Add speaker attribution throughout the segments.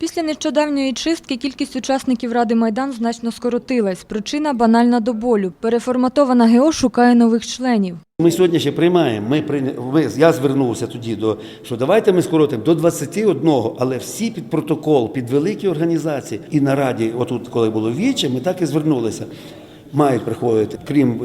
Speaker 1: Після нещодавньої чистки кількість учасників Ради Майдан значно скоротилась. Причина банальна до болю. Переформатована ГО шукає нових членів.
Speaker 2: Ми сьогодні ще приймаємо. Ми, ми, я звернувся тоді до що давайте ми скоротимо до 21, але всі під протокол, під великі організації. І на раді, отут, коли було віче, ми так і звернулися. Мають приходити, крім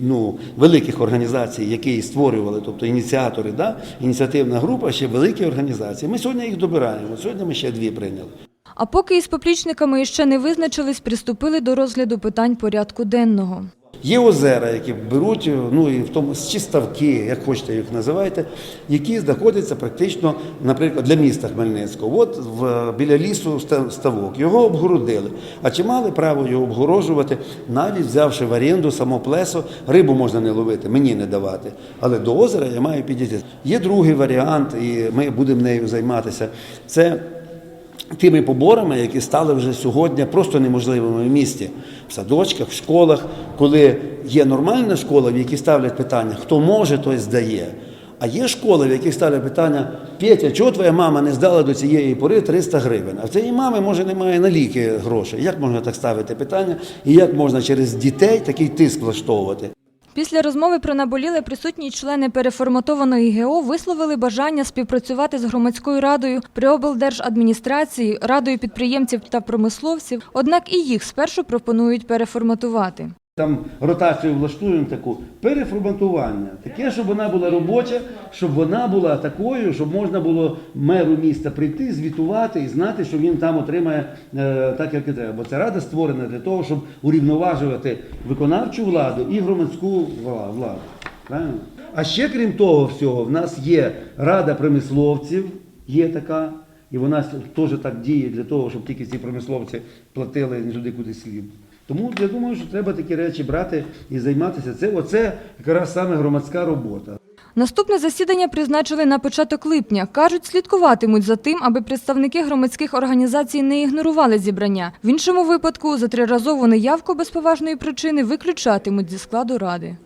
Speaker 2: ну, великих організацій, які створювали, тобто ініціатори, да? ініціативна група, ще великі організації. Ми сьогодні їх добираємо. Сьогодні ми ще дві прийняли.
Speaker 1: А поки із поплічниками іще не визначились, приступили до розгляду питань порядку денного.
Speaker 2: Є озера, які беруть, ну і в тому чи ставки, як хочете їх називайте, які знаходяться практично, наприклад, для міста Хмельницького. От в, біля лісу ста- ставок. Його обгородили. А чи мали право його обгорожувати, навіть взявши в оренду само плесо, рибу можна не ловити, мені не давати. Але до озера я маю підійти. Є другий варіант, і ми будемо нею займатися. Це тими поборами, які стали вже сьогодні просто неможливими в місті, в садочках, в школах, коли є нормальна школа, в якій ставлять питання, хто може, той здає. А є школи, в яких ставлять питання, Петя, чого твоя мама не здала до цієї пори 300 гривень? А в цієї мами, може, немає на ліки грошей. Як можна так ставити питання? І як можна через дітей такий тиск влаштовувати?
Speaker 1: Після розмови про наболіле присутні члени переформатованої ГО висловили бажання співпрацювати з громадською радою при облдержадміністрації, радою підприємців та промисловців. Однак і їх спершу пропонують переформатувати.
Speaker 2: Там ротацію влаштуємо таку переформатування. Таке, щоб вона була робоча, щоб вона була такою, щоб можна було меру міста прийти, звітувати і знати, що він там отримає е, так, як і треба. Бо ця рада створена для того, щоб урівноважувати виконавчу владу і громадську владу. Правильно? А ще крім того всього, в нас є рада промисловців, є така. І вона теж так діє для того, щоб тільки ці промисловці платили не туди куди слід. Тому я думаю, що треба такі речі брати і займатися. Це оце якраз саме громадська робота.
Speaker 1: Наступне засідання призначили на початок липня. Кажуть, слідкуватимуть за тим, аби представники громадських організацій не ігнорували зібрання. В іншому випадку за триразову неявку без поважної причини виключатимуть зі складу ради.